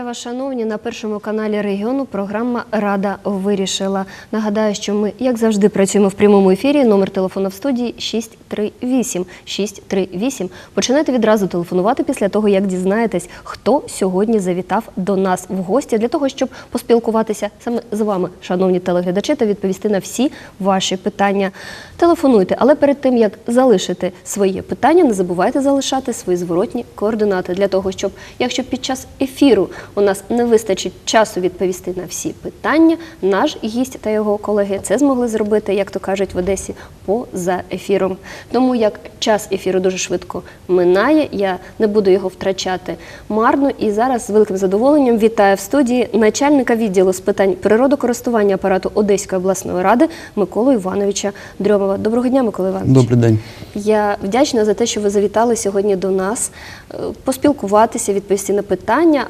Вітаю шановні, на першому каналі регіону. Програма Рада вирішила. Нагадаю, що ми, як завжди, працюємо в прямому ефірі. Номер телефону в студії 638 638. Починайте відразу телефонувати після того, як дізнаєтесь, хто сьогодні завітав до нас в гості для того, щоб поспілкуватися саме з вами, шановні телеглядачі, та відповісти на всі ваші питання. Телефонуйте, але перед тим як залишити своє питання, не забувайте залишати свої зворотні координати для того, щоб якщо під час ефіру у нас не вистачить часу відповісти на всі питання, наш гість та його колеги це змогли зробити, як то кажуть в Одесі, поза ефіром. Тому як час ефіру дуже швидко минає, я не буду його втрачати марно. І зараз з великим задоволенням вітаю в студії начальника відділу з питань природокористування апарату Одеської обласної ради Миколу Івановича Дрьомова. Доброго дня, Микола Іванович. Добрий день. Я вдячна за те, що ви завітали сьогодні до нас, е, поспілкуватися, відповісти на питання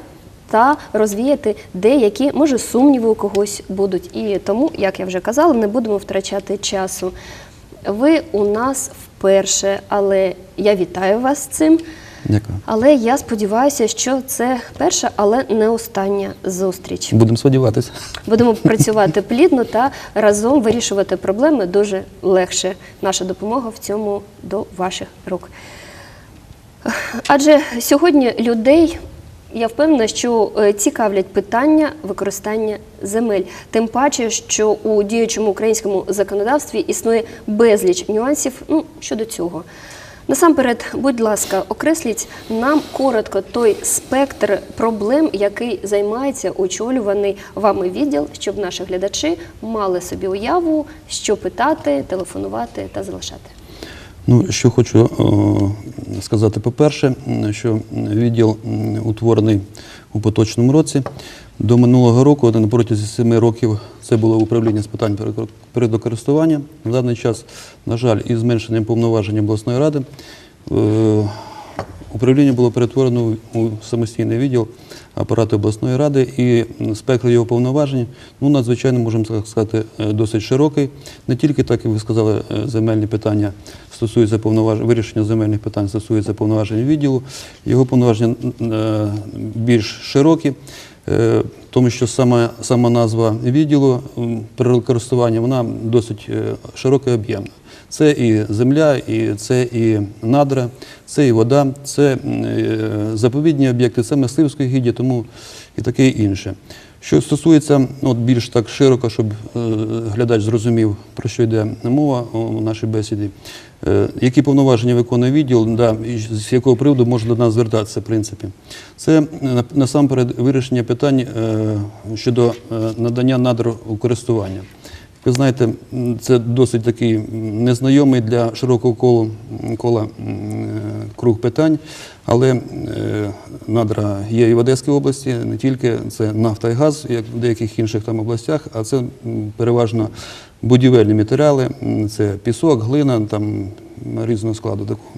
та розвіяти деякі, може, сумніви у когось будуть. І тому, як я вже казала, не будемо втрачати часу. Ви у нас вперше, але я вітаю вас з цим. Дякую. Але я сподіваюся, що це перша, але не остання зустріч. Будемо сподіватися. Будемо працювати плідно та разом вирішувати проблеми дуже легше. Наша допомога в цьому до ваших рук. Адже сьогодні людей, я впевнена, що е, цікавлять питання використання земель. Тим паче, що у діючому українському законодавстві існує безліч нюансів ну, щодо цього. Насамперед, будь ласка, окресліть нам коротко той спектр проблем, який займається очолюваний вами відділ, щоб наші глядачі мали собі уяву, що питати, телефонувати та залишати. Ну, що хочу о, сказати, по-перше, що відділ утворений у поточному році. До минулого року, на протязі семи років, це було управління з питань природокористування. На даний час, на жаль, із зменшенням повноважень обласної ради, е, управління було перетворено у самостійний відділ апарату обласної ради, і спектр його повноважень, ну, надзвичайно, можемо сказати, е, досить широкий. Не тільки, так як ви сказали, е, земельні питання стосуються повноважень, вирішення земельних питань стосується повноважень відділу. Його повноваження е, більш широкі. Е, Тому що сама, сама назва відділу природокористування вона досить е, широка і об'ємна. Це і земля, і це і надра, це і вода, це е, заповідні об'єкти, це мисливські гідді, тому і таке інше. Що стосується ну, от більш так широко, щоб глядач зрозумів, про що йде мова у нашій бесіді, які повноваження виконує відділ, да, з якого приводу можна до нас звертатися, в принципі. Це е, на- насамперед вирішення питань е, щодо е, надання надр у користування. Ви знаєте, це досить такий незнайомий для широкого колу, м, кола е, круг питань, але е, надра є і в Одеській області, не тільки це нафта і газ, як в деяких інших там областях, а це переважно будівельні матеріали, це пісок, глина, там різного складу такого.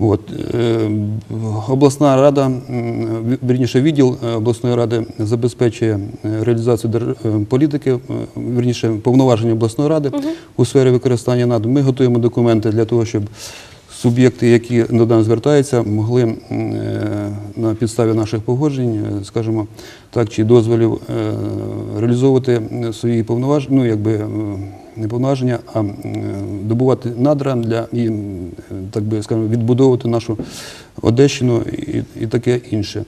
От. е, Обласна рада, вірніше, відділ е, обласної ради забезпечує е, реалізацію дер- політики, вірніше, повноваження обласної ради у сфері використання НАТО. Ми готуємо документи для того, щоб суб'єкти, які до нас звертаються, могли е, на підставі наших погоджень, е, скажімо так, чи дозволів е, реалізовувати свої повноваження, ну якби не повноваження, а добувати надра для і, так би скажемо, відбудовувати нашу Одещину і, і таке інше.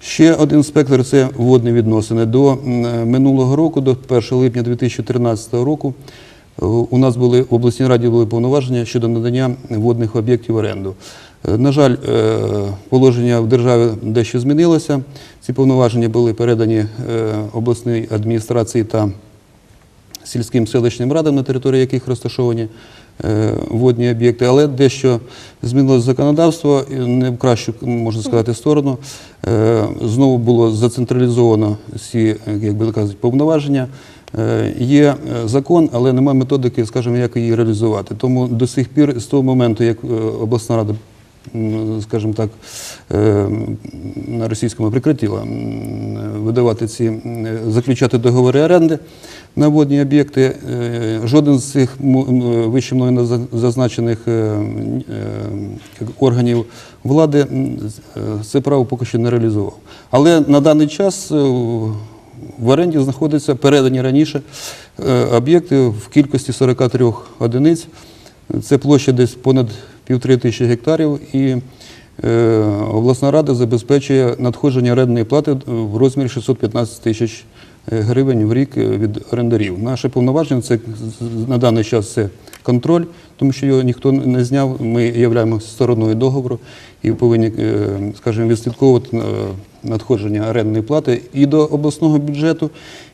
Ще один спектр це водні відносини. До минулого року, до 1 липня 2013 року, у нас були в обласній раді були повноваження щодо надання водних об'єктів в оренду. Е, На жаль, е, положення в державі дещо змінилося. Ці повноваження були передані е, обласній адміністрації та сільським селищним радам, на території яких розташовані водні об'єкти, але дещо змінилось законодавство не в кращу, можна сказати, сторону. Знову було зацентралізовано всі, як би кажуть, повноваження. Е, Є е, закон, але немає методики, скажімо, як її реалізувати. Тому до сих пір, з того моменту, як е, обласна рада скажімо так, на російському прикритіла видавати ці, заключати договори оренди на водні об'єкти. Жоден з цих вище мною зазначених органів влади це право поки що не реалізував. Але на даний час в оренді знаходяться передані раніше е, об'єкти в кількості 43 одиниць. Це площа десь понад півтори тисячі гектарів, і е, обласна рада забезпечує надходження орендної плати в розмірі 615 тисяч гривень в рік е, від орендарів. Наше повноваження це на даний час це контроль, тому що його ніхто не зняв. Ми являємося стороною договору і повинні, е, скажімо, відслідковувати е, надходження орендної плати і до обласного бюджету,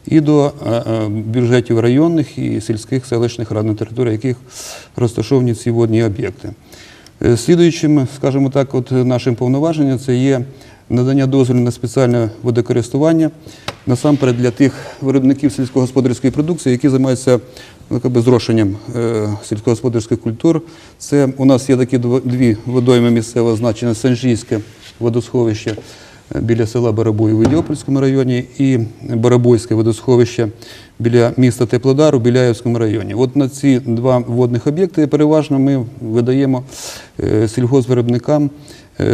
і до е, бюджетів районних і сільських селищних рад, на території яких розташовані ці водні об'єкти. Слідуючим, скажімо так, нашим повноваженням це є надання дозволу на спеціальне водокористування, насамперед для тих виробників сільськогосподарської продукції, які займаються ну, зрошенням е, сільськогосподарських культур. Це у нас є такі дві водойми місцевого значення Санжійське водосховище е, біля села Барабой у Відьопольському районі і Барабойське водосховище біля міста Теплодар у Біляївському районі. От на ці два водних об'єкти переважно ми видаємо е, сільгоспвиробникам е,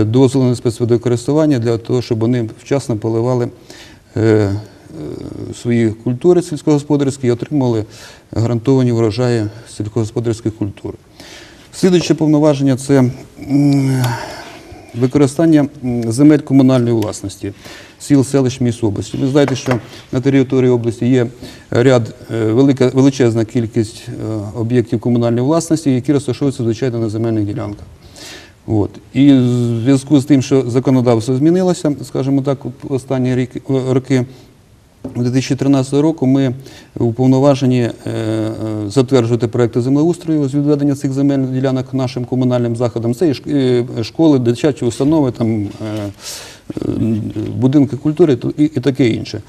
дозволи на спецводокористування для того, щоб вони вчасно поливали е, е, свої культури сільськогосподарські і отримували гарантовані врожаї сільськогосподарських культур. Слідуюче повноваження це використання земель комунальної власності сіл, селищ, міст області. Ви знаєте, що на території області є ряд е, велика, величезна кількість е, об'єктів комунальної власності, які розташовуються звичайно на земельних ділянках. От. І в зв'язку з тим, що законодавство змінилося, скажімо так, останні рік- роки, 2013 року ми уповноважені е, е, затверджувати проекти землеустрою з відведення цих земельних ділянок нашим комунальним заходам. Це і шк- е, школи, дитячі установи, там, е, е, будинки культури і, таке інше.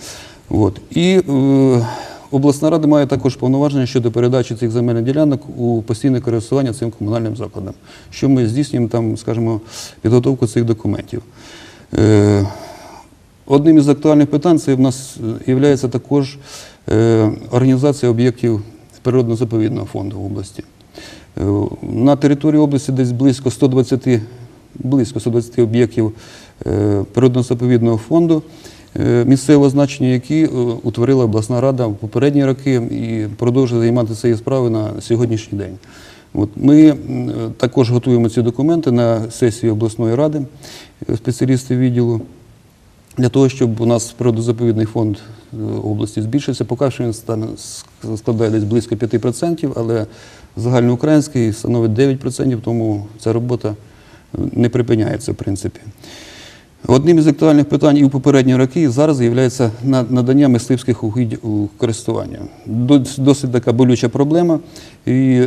От. І е, обласна рада має також повноваження щодо передачі цих земельних ділянок у постійне користування цим комунальним закладом, що ми здійснюємо там, скажімо, підготовку цих документів. Е, Одним із актуальних питань це в нас є також е, організація об'єктів природно-заповідного фонду в області. Е, На території області десь близько 120, близько 120 об'єктів природно-заповідного фонду місцевого значення, які е, утворила обласна рада в попередні роки і продовжує займатися цією справою на сьогоднішній день. От ми е, також готуємо ці документи на сесії обласної ради, е, спеціалісти відділу для того, щоб у нас природозаповідний фонд е, області збільшився. Поки що він складає десь близько 5%, але загальноукраїнський становить 9%, тому ця робота е, не припиняється в принципі. Одним із актуальних питань і в попередні роки і зараз є надання мисливських угідь у користування. Досить така болюча проблема і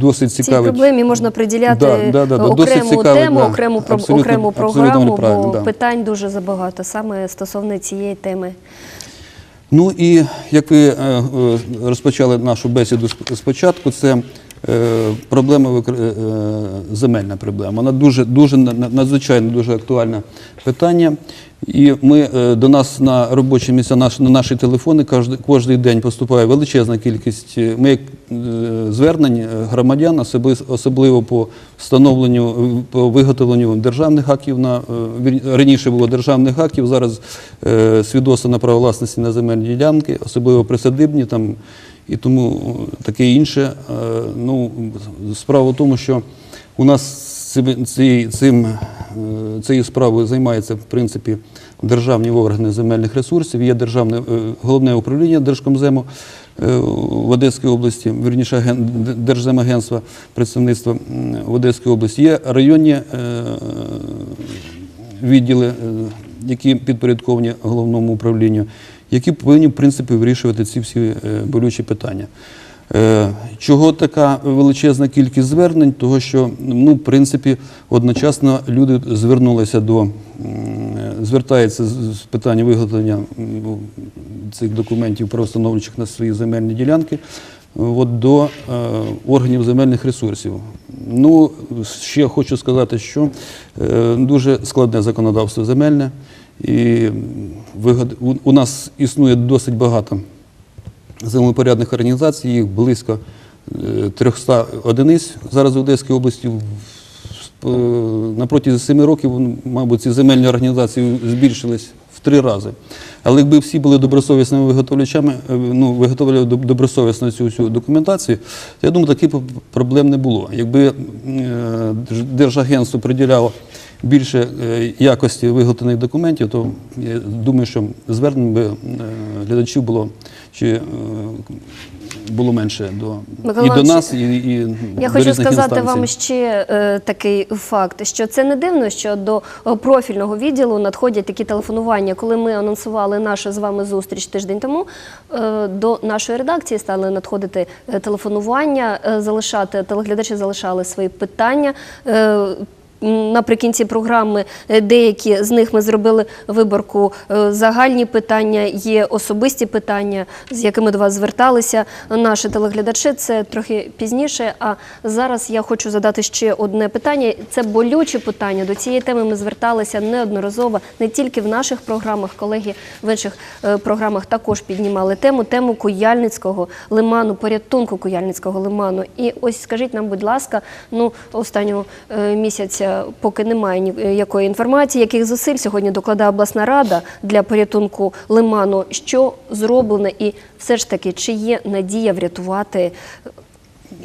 досить Цій проблемі можна приділяти Да, да, да, да, окрему цікавить, тему, да. окрему, Абсолютно- окрему програму, бо да. питань дуже забагато саме стосовно цієї теми. Ну і як ви е, е, розпочали нашу бесіду спочатку, це проблема викр- е, е, земельна проблема. Вона дуже, дуже на- на- надзвичайно дуже актуальне питання. І ми е, до нас на робочі місця, на наші телефони кожен, день поступає величезна кількість е, ми, як, е, звернень е, громадян, особливо по встановленню, е, по виготовленню державних актів на е, раніше було державних актів, зараз е, свідоцтво на право власності на земельні ділянки, особливо присадибні там і тому е, таке інше. Е, Ну, справа в тому, що у нас цим, цим, е, цією справою займаються в принципі державні органи земельних ресурсів. Є державне головне управління Держкомзему в Одеській області, вірніше Держземагентства представництва в Одеській області. Є районні відділи, які підпорядковані головному управлінню, які повинні в принципі вирішувати ці всі е, болючі питання. Е, Чого така величезна кількість звернень? Того, що ну, в принципі, одночасно люди звернулися до звертаються з питання виготовлення цих документів правостановчих на свої земельні ділянки от, до е, органів земельних ресурсів. Ну, ще хочу сказати, що е, дуже складне законодавство земельне, і у, нас існує досить багато землепорядних організацій, їх близько е, 300 одиниць зараз в Одеській області. Е, На протязі 7 років, мабуть, ці земельні організації збільшились в три рази. Але якби всі були добросовісними виготовлячами, е, ну, виготовляли добросовісно цю всю документацію, то я думаю, таких проблем не було. Якби е, Держагентство приділяло більше е, якості виготовлених документів, то я думаю, що звернень би е, глядачів було чи е, було менше до Микола і до нас, і, і Я до хочу сказати інстанцій. вам ще е, такий факт, що це не дивно, що до профільного відділу надходять такі телефонування. Коли ми анонсували нашу з вами зустріч тиждень тому, е, до нашої редакції стали надходити телефонування, е, залишати телеглядачі залишали свої питання. Е, Наприкінці програми е, деякі з них ми зробили виборку. Е, Загальні питання, є особисті питання, з якими до вас зверталися наші телеглядачі. Це трохи пізніше. А зараз я хочу задати ще одне питання. Це болюче питання. До цієї теми ми зверталися неодноразово, не тільки в наших програмах. Колеги в інших е, програмах також піднімали тему тему Куяльницького лиману, порятунку Куяльницького лиману. І ось скажіть нам, будь ласка, ну останнього місяця, поки немає ніякої інформації, яких зусиль сьогодні докладає обласна рада для порятунку лиману, що зроблено, і все ж таки, чи є надія врятувати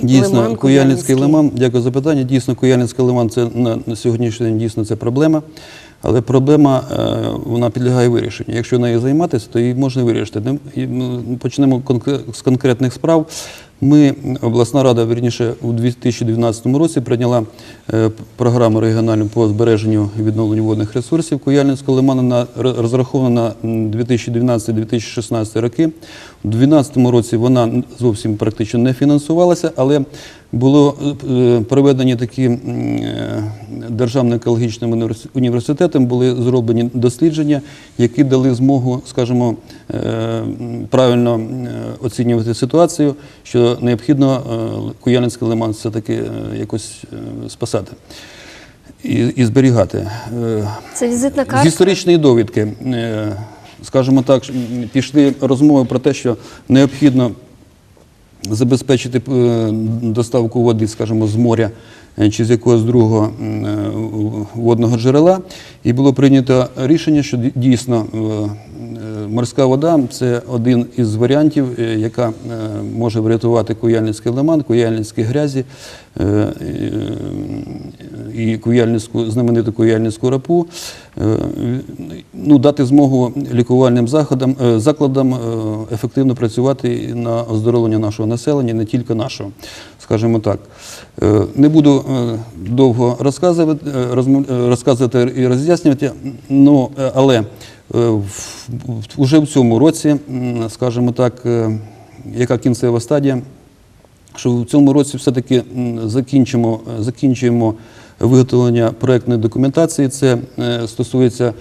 Дійсно, лиман Куяльницький лиман, дякую за питання. Дійсно, Куяльницький лиман це на, сьогоднішній день дійсно це проблема. Але проблема е, вона підлягає вирішенню. Якщо нею займатися, то її можна вирішити. Почнемо з конкретних справ. Ми, обласна рада, вірніше, у 2012 році прийняла е, програму регіональну по збереженню і відновленню водних ресурсів Куяльницького лиману розрахована на м, 2012-2016 роки. У 2012 році вона зовсім практично не фінансувалася, але було е, проведені такі е, державним екологічним універс- університетом, були зроблені дослідження, які дали змогу, скажімо, е, правильно оцінювати ситуацію, що необхідно Куяльницький лиман все-таки е, якось спасати і, і зберігати. Це візитна з картка? історичної довідки, скажімо так, пішли розмови про те, що необхідно забезпечити е, доставку води, скажімо, з моря е, чи з якогось другого е, водного джерела. І було прийнято рішення, що дійсно морська вода це один із варіантів, е, яка е, може врятувати Куяльницький лиман, Куяльницькі грязі е, е, і Куяльницьку, знамениту Куяльницьку рапу, е, ну, дати змогу лікувальним заходам, е, закладам е, ефективно працювати на оздоровлення нашого населення, не тільки нашого, скажімо так. Е, Не буду е, довго розказувати, е, е, розказувати і роз'яснювати, е, але е, уже в цьому році, скажімо так, е, яка кінцева стадія, що в цьому році все-таки закінчимо, е, закінчуємо виготовлення проектної документації. Це е, стосується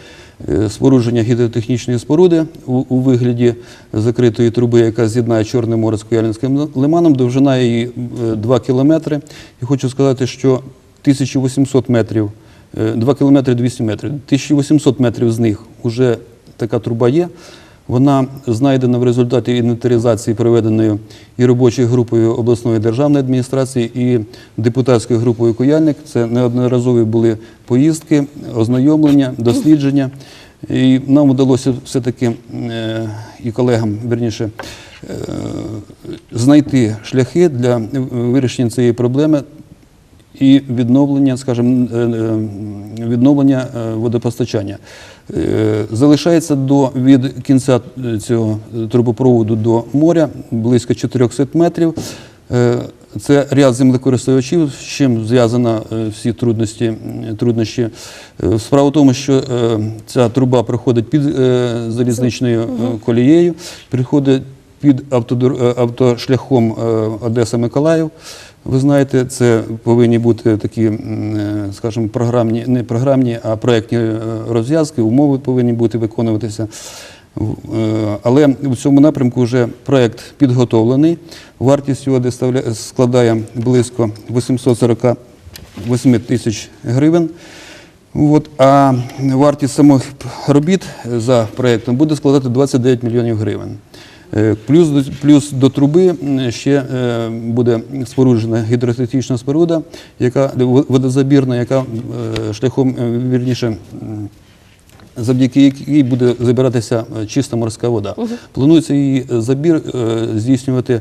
е, спорудження гідротехнічної споруди у вигляді закритої труби, яка з'єднає Чорне море з Куяльницьким лиманом. Довжина її 2 кілометри. І хочу сказати, що 1800 метрів, 2 кілометри 200 метрів, 1800 метрів з них вже така труба є. Вона знайдена в результаті інвентаризації, проведеної і робочою групою обласної державної адміністрації, і депутатською групою Куяльник. Це неодноразові були поїздки, ознайомлення, дослідження. І нам вдалося все-таки е, і колегам, верніше, е, знайти шляхи для вирішення цієї проблеми і відновлення, скажімо, е, е, відновлення е, водопостачання. Залишається до від кінця цього трубопроводу до моря близько 400 метрів. Це ряд землекористувачів, з чим зв'язано е, всі трудності. труднощі. Справа в тому, що ця труба проходить під залізничною колією, приходить під автошляхом е, Одеса-Миколаїв. Ви знаєте, це повинні бути такі, е, скажімо, програмні, не програмні, а проєктні е, розв'язки, умови повинні бути виконуватися. Е, Але в цьому напрямку вже проєкт підготовлений. Вартість його складає близько 848 тисяч гривень. От, а вартість самих робіт за проєктом буде складати 29 мільйонів гривень. Е, Плюс, плюс до труби ще е, буде споруджена гідротехнічна споруда, яка водозабірна, яка е, шляхом вірніше. завдяки якій буде забиратися чиста морська вода. Планується її забір здійснювати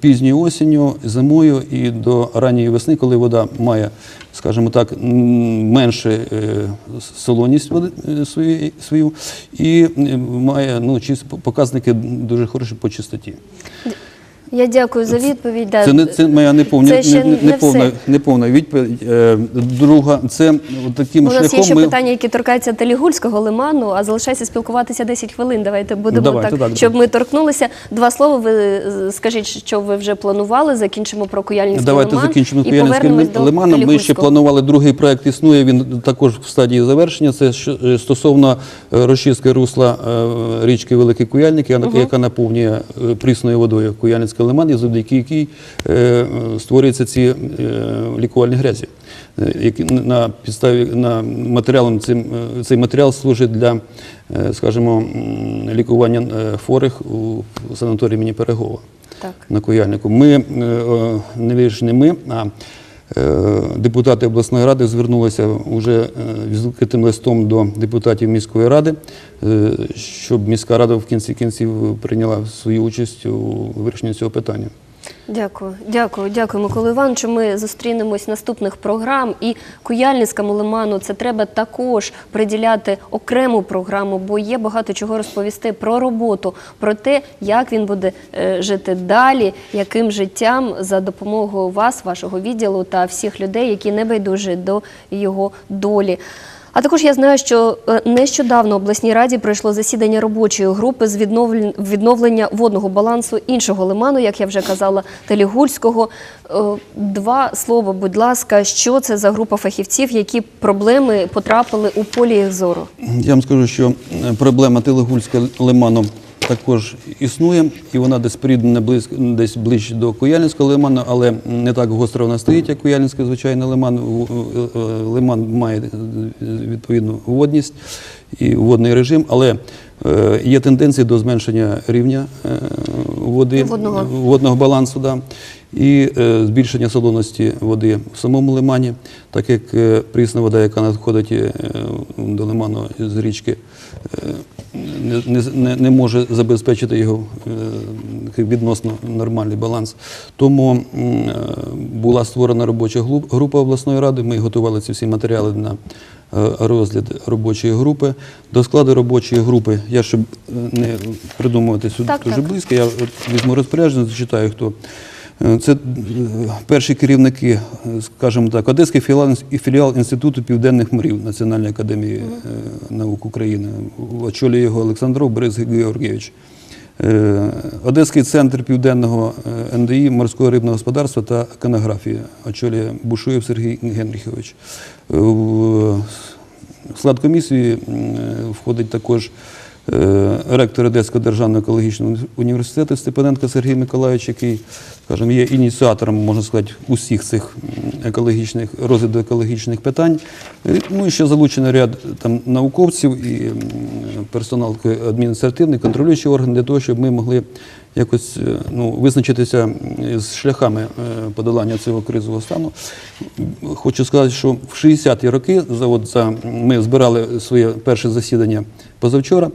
пізньою осінню, зимою і до ранньої весни, коли вода має, скажімо так, менше е, солоність е, свою і е, має ну, показники дуже хороші по чистоті. Я дякую за відповідь. Це не це моя неповна, не, не, не неповна, неповна відповідь. Е, Друга, це таким У нас шляхом є ще ми питання, які торкаються Телігульського лиману, а залишається спілкуватися 10 хвилин. Давайте будемо Давайте, так, так, щоб так. ми торкнулися. Два слова. Ви е, скажіть, що ви вже планували. Закінчимо про Куяльницький Давайте лиман. закінчимо і Куяльницьким лиманом. Ми ще планували другий проект. Існує він також в стадії завершення. Це е, стосовно розчистки русла річки Великий Куяльник, яка яка наповнює прісною водою Куяльницький і завдяки якій е, створюються ці е, лікувальні грязі. е, Які на підставі на матеріалом цим цей матеріал служить для, скажімо, лікування хворих у санаторії імені Перегова Так. на Куяльнику. Ми, не вирішені ми, а депутати обласної ради звернулися вже е, з відкритим листом до депутатів міської ради, е, щоб міська рада в кінці кінців прийняла свою участь у вирішенні цього питання. Дякую, дякую, дякую, Микола Івановичу. Ми зустрінемось наступних програм. І Куяльницькому лиману це треба також приділяти окрему програму, бо є багато чого розповісти про роботу, про те, як він буде е, жити далі, яким життям за допомогою вас, вашого відділу та всіх людей, які не байдужі до його долі. А також я знаю, що е, нещодавно обласній раді пройшло засідання робочої групи з відновлен- відновлення водного балансу іншого лиману, як я вже казала, Телігульського. Е, Два слова, будь ласка, що це за група фахівців, які проблеми потрапили у полі їх зору? Я вам скажу, що е, проблема Телегульська лиману також існує, і вона десь поріднена близько, десь ближче до Куяльницького лиману, але не так гостро вона стоїть, як Куяльницький звичайний лиман. Е, е, Лиман має е, відповідну водність і водний режим, але є тенденції до зменшення рівня води, Водного. водного балансу. Да. І е, збільшення солоності води в самому лимані, так як е, прісна вода, яка надходить е, до лиману з річки, е, не, не, не- може забезпечити його е, відносно нормальний баланс. Тому е, була створена робоча група обласної ради. Ми готували ці всі матеріали на е, розгляд робочої групи. До складу робочої групи, я щоб не придумувати сюди дуже близько, я візьму розпорядження, зачитаю хто. Е, Це е, перші керівники, е, скажімо так, Одеський філіал, філіал Інституту південних морів Національної академії наук України. Очолює його Олександров Борис Георгійович. Одеський центр південного НДІ морського рибного господарства та океанографії очолює Бушуєв Сергій Генріхович. В склад комісії входить також ректор Одеського державного екологічного університету Степаненко Сергій Миколаївич, який, скажімо, є ініціатором, можна сказати, усіх цих екологічних розгляду екологічних питань. Е, Ну і ще залучено ряд там науковців і персонал адміністративний, контролюючий орган для того, щоб ми могли якось е, ну, визначитися з шляхами е, подолання цього кризового стану. Хочу сказати, що в 60-ті роки за, от, за, ми збирали своє перше засідання позавчора,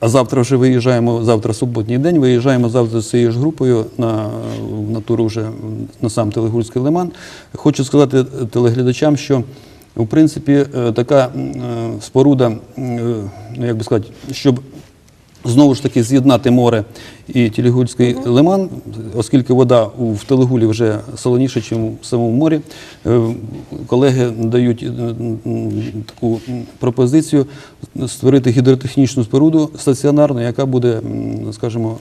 а завтра вже виїжджаємо, завтра суботній день, виїжджаємо завтра з цією ж групою на, в натуру вже на сам Телегульський лиман. Хочу сказати телеглядачам, що в принципі е, така е, споруда, е, ну, як би сказати, щоб Знову ж таки з'єднати море і Телегульський лиман, оскільки вода в Телегулі вже солоніша, ніж в самому морі. Е, Колеги дають е, таку пропозицію створити гідротехнічну споруду стаціонарну, яка буде, скажімо,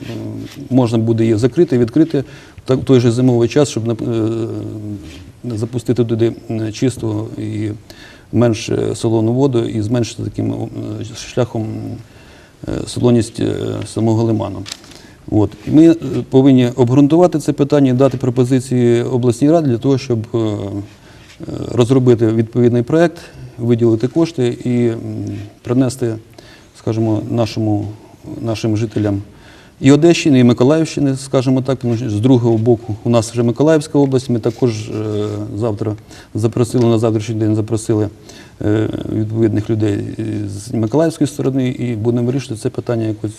можна буде її закрити, відкрити в той же зимовий час, щоб е, запустити туди чисту і менш солону воду і зменшити таким шляхом солоність е, самого лиману. Ми е, повинні обґрунтувати це питання і дати пропозиції обласній раді для того, щоб е, е, розробити відповідний проєкт, виділити кошти і принести, скажімо, нашим жителям і Одещини, і Миколаївщини, скажімо так, тому що з другого боку у нас вже Миколаївська область. Ми також е, завтра запросили на завтрашній день запросили е, відповідних людей з Миколаївської сторони і будемо вирішити це питання якось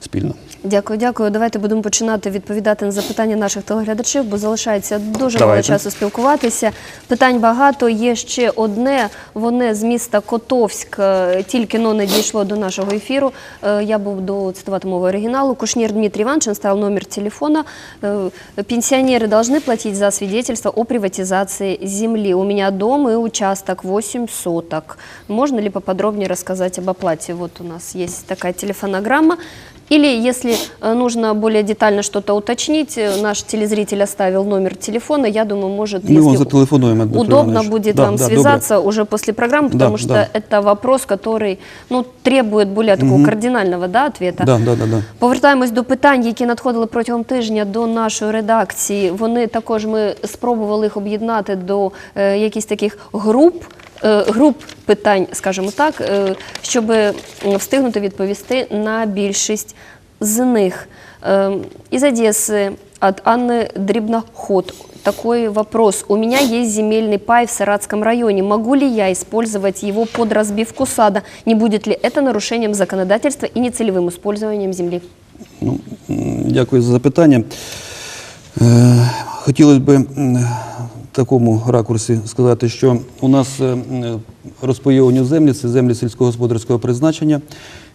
спільно. Дякую, дякую. Давайте будемо починати відповідати на запитання наших телеглядачів, бо залишається дуже мало Давайте. часу спілкуватися. Питань багато. Є ще одне. Вони з міста Котовськ е, тільки но не дійшло до нашого ефіру. Е, Я буду цитувати мову оригіналу. Кушнір Дмитрий Иванович стал номер телефона. Э, Пенсионеры должны платить за свидетельство о приватизации земли. У меня дом и участок 8 соток. Можно ли поподробнее рассказать об оплате? Вот у нас есть такая телефонограмма. Или, если э, нужно более детально что-то уточнить, э, наш телезритель оставил номер телефона, я думаю, может, Мы вам если зателефонуем, Дмитрий удобно Иванович. будет Да, вам да, связаться уже после программы, Да, потому что да. это вопрос, который ну, требует более такого кардинального да, ответа. Да, да, да, да. Повертаємось до питань, які надходили протягом тижня до нашої редакції. Вони також ми спробували їх об'єднати до е, якихось таких груп. е, Груп питань, скажімо так, е, щоб м, встигнути відповісти на більшість з них. Е, Из Одессы от Анны Дребноход такой вопрос. У меня есть земельный пай в Саратском районе. Могу ли я использовать его под разбивку сада? Не будет ли это нарушением законодательства и нецелевым использованием земли? Ну, м, дякую за запитання. Е, Хотілося б м, в такому ракурсі сказати, що у нас е, розпайовані землі це землі сільськогосподарського призначення,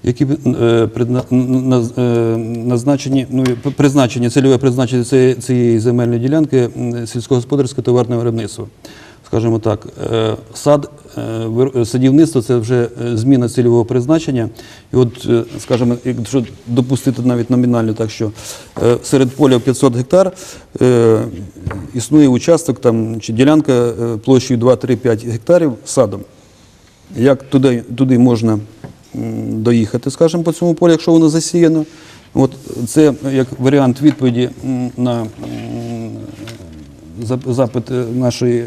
які е, е, назначені, ну, призначення, цільове призначення цієї- земельної ділянки сільськогосподарське товарне виробництво. Скажімо так, е, сад, е, садівництво це вже е, зміна цільового призначення. І от, е, скажімо, якщо допустити навіть номінально так, що е, серед поля 500 гектар е, існує участок там, чи ділянка е, площею 2-3-5 гектарів садом. Як туди, туди можна доїхати, скажімо, по цьому полю, якщо воно засіяно? От це як варіант відповіді на запит е, нашої е,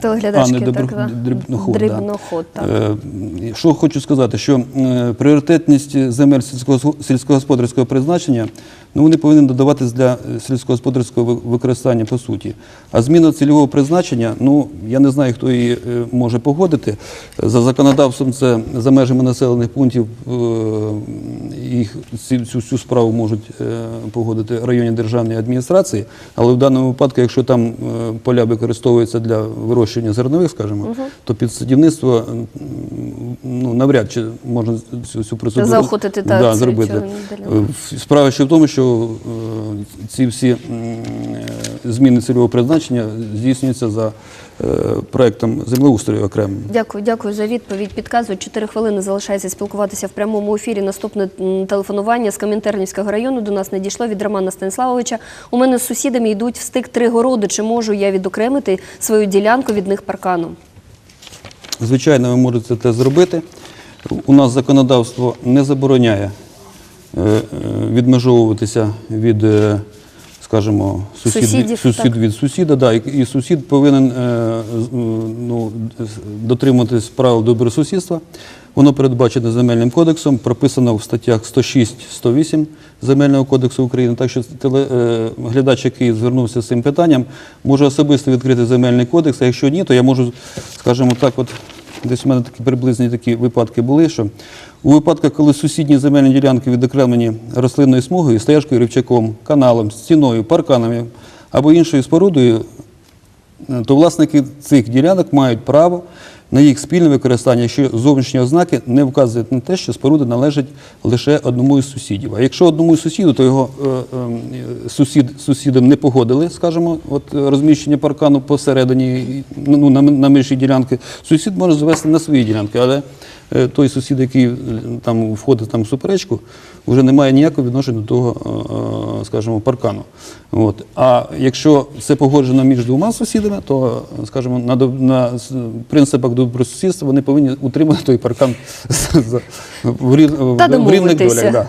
Телеглядачки, Анни так, да? Дрібноход. да. Так. Е, Що хочу сказати, що е, пріоритетність земель сільського, сільськогосподарського призначення ну, вони повинні додаватись для е, сільськогосподарського використання по суті. А зміна цільового призначення, ну я не знаю, хто її е, може погодити. За законодавством це за межами населених пунктів е, їх цю, цю справу можуть погодити районні державні адміністрації, але в даному випадку, якщо там поля використовуються для вирощування зернових, скажімо, то під садівництво ну, навряд чи можна цю, цю процедуру Заохотити, так, да, цю- зробити. Е, Справа ще в тому, що е, ці всі е, зміни цільового призначення здійснюються за е, проектом землеустрою окремим. Дякую, дякую за відповідь. Підказую, 4 хвилини залишається спілкуватися в прямому ефірі. Наступне телефонування з Комінтернівського району до нас надійшло від Романа Станіславовича. У мене з сусідами йдуть в стик три городи. Чи можу я відокремити свою ділянку від них парканом? Звичайно, ви можете це зробити. У нас законодавство не забороняє е, е, відмежовуватися від, е, скажімо, сусід, Сусідів, сусід від сусіда. Да, і, сусід повинен ну, дотримуватись правил добросусідства. Воно передбачено земельним кодексом, прописано в статтях 106-108 Земельного кодексу України. Так що теле, е, глядач, який звернувся з цим питанням, може особисто відкрити земельний кодекс. А якщо ні, то я можу, скажімо так, десь у мене такі приблизні такі випадки були, що у випадках, коли сусідні земельні ділянки відокремлені рослинною смугою, стежкою, рівчаком, каналом, стіною, парканами або іншою спорудою, Е, то власники цих ділянок мають право на їх спільне використання, якщо зовнішні ознаки не вказують на те, що споруда належить лише одному із сусідів. А якщо одному із сусідів, то його е, е, сусід з не погодили, скажімо, е, розміщення паркану посередині ну, на, на межі ділянки, сусід може завести на свої ділянки, але той сусід, який входить в суперечку, вже не має ніякого відношення до того, скажімо, паркану. От. А якщо це погоджено між двома сусідами, то, скажімо, на, на принципах добросусідства вони повинні утримати той паркан в рівних долях.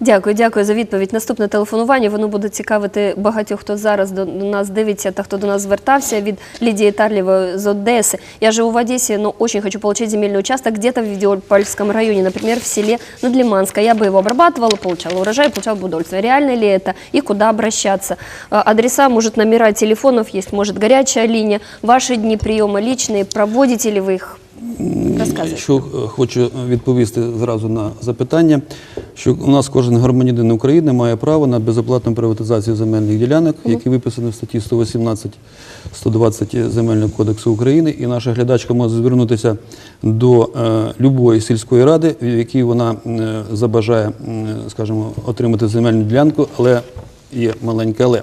Да. Дякую, дякую за відповідь. Наступне телефонування. Воно буде цікавити багатьох, хто зараз до до нас дивиться та хто до нас звертався від Лідії Тарлєвої з Одеси. Я живу в Одессе, но очень хочу получить земельный участок где-то в Ведиопольском районе, например, в селе Надлиманска. Я бы его обрабатывала, получала урожай, получала бы удовольствие. Реально ли это и куда обращаться? А, Адреса, может, номера телефонов есть, может, горячая линия. Ваши дни приема личные, проводите ли вы их? Що е, хочу відповісти зразу на запитання, що у нас кожен громадянин України має право на безоплатну приватизацію земельних ділянок, які виписані в статті 118 120 Земельного кодексу України. І наша глядачка може звернутися до е, любої сільської ради, в якій вона е, забажає, скажімо, отримати земельну ділянку, але є маленьке але.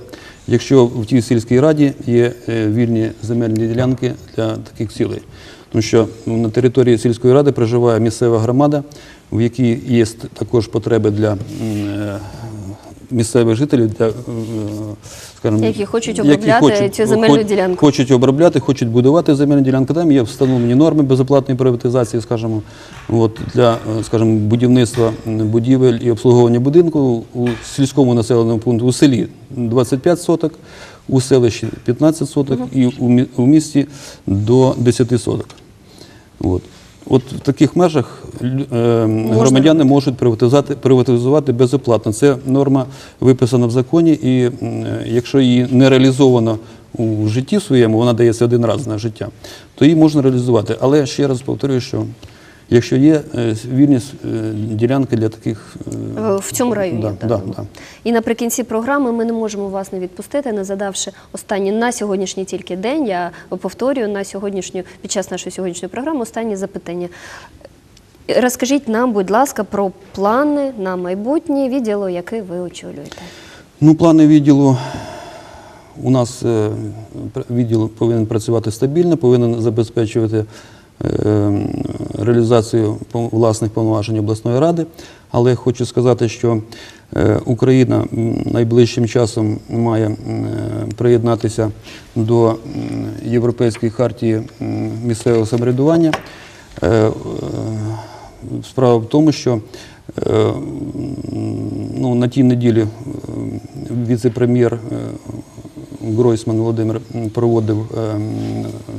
Якщо в тій сільській раді є е, вільні земельні ділянки для таких цілей. Тому що ну, на території сільської ради проживає місцева громада, в якій є також потреби для е, місцевих жителів, для, е, скажімо, Які хочуть обробляти цю земельну хоч- ділянку. Хочуть обробляти, хочуть будувати земельні ділянки. Там є встановлені норми безоплатної приватизації, скажімо, от, для е, скажімо, будівництва будівель і обслуговування будинку у сільському населеному пункті у селі 25 соток, у селищі 15 соток і у, мі- у місті до 10 соток. От. От в таких межах е, громадяни можуть приватизувати, приватизувати безоплатно. Це норма виписана в законі, і е, якщо її не реалізовано у житті своєму, вона дається один раз на життя, то її можна реалізувати. Але ще раз повторюю, що якщо є е, вільні е, ділянки для таких е, В цьому районі. Да, так. да, да. І наприкінці програми ми не можемо вас не відпустити, не задавши останній на сьогоднішній тільки день. Я повторюю на сьогоднішню під час нашої сьогоднішньої програми останнє запитання. Розкажіть нам, будь ласка, про плани на майбутнє відділу, який ви очолюєте. Ну, плани відділу. У нас відділ повинен працювати стабільно, повинен забезпечувати реалізацію пов- власних повноважень обласної ради. Але хочу сказати, що е, Україна найближчим часом має приєднатися до Європейської хартії місцевого самоврядування. Е, е, Справа в тому, що ну, на тій неділі віце-прем'єр Гройсман Володимир проводив е,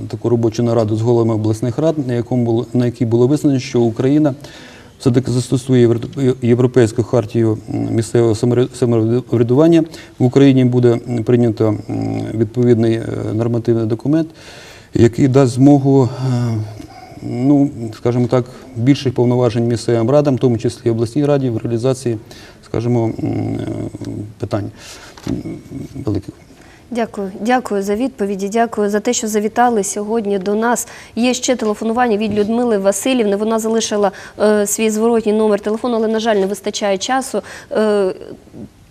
таку робочу нараду з головами обласних рад, на, якому було, на якій було визначено, що Україна все-таки застосує Європейську хартію місцевого самовря- самоврядування. В Україні буде прийнято відповідний е, нормативний документ, який дасть змогу е, ну, скажімо так, більших повноважень місцевим радам, в тому числі обласній раді, в реалізації, скажімо, питань великих. Дякую, дякую за відповіді. Дякую за те, що завітали сьогодні до нас. Є ще телефонування від Людмили Васильівни. Вона залишила е, свій зворотній номер телефону, але на жаль, не вистачає часу. Е,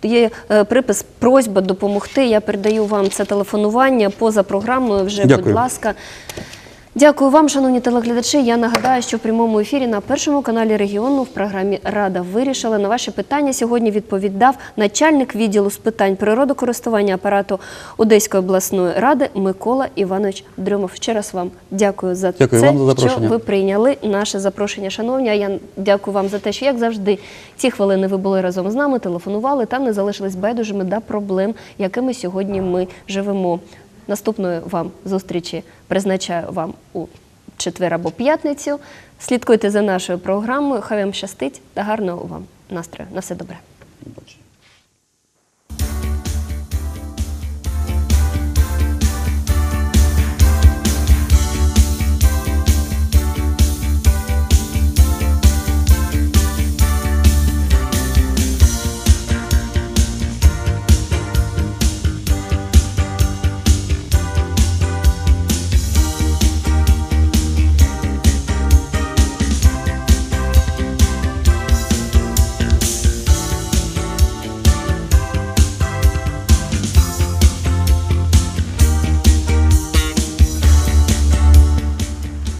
Є е, припис просьба допомогти. Я передаю вам це телефонування поза програмою. Вже будь Дякую. ласка. Дякую вам, шановні телеглядачі. Я нагадаю, що в прямому ефірі на першому каналі регіону в програмі Рада вирішила на ваші питання. Сьогодні відповідав начальник відділу з питань природокористування апарату Одеської обласної ради Микола Іванович Дрьомов. Ще раз вам дякую за Дякую це, вам за що ви прийняли наше запрошення. Шановні, а я дякую вам за те, що як завжди ці хвилини ви були разом з нами, телефонували та не залишились байдужими до проблем, якими сьогодні ми живемо. Наступної вам зустрічі призначаю вам у четвер або п'ятницю. Слідкуйте за нашою програмою. Хай вам щастить та гарного вам настрою. На все добре.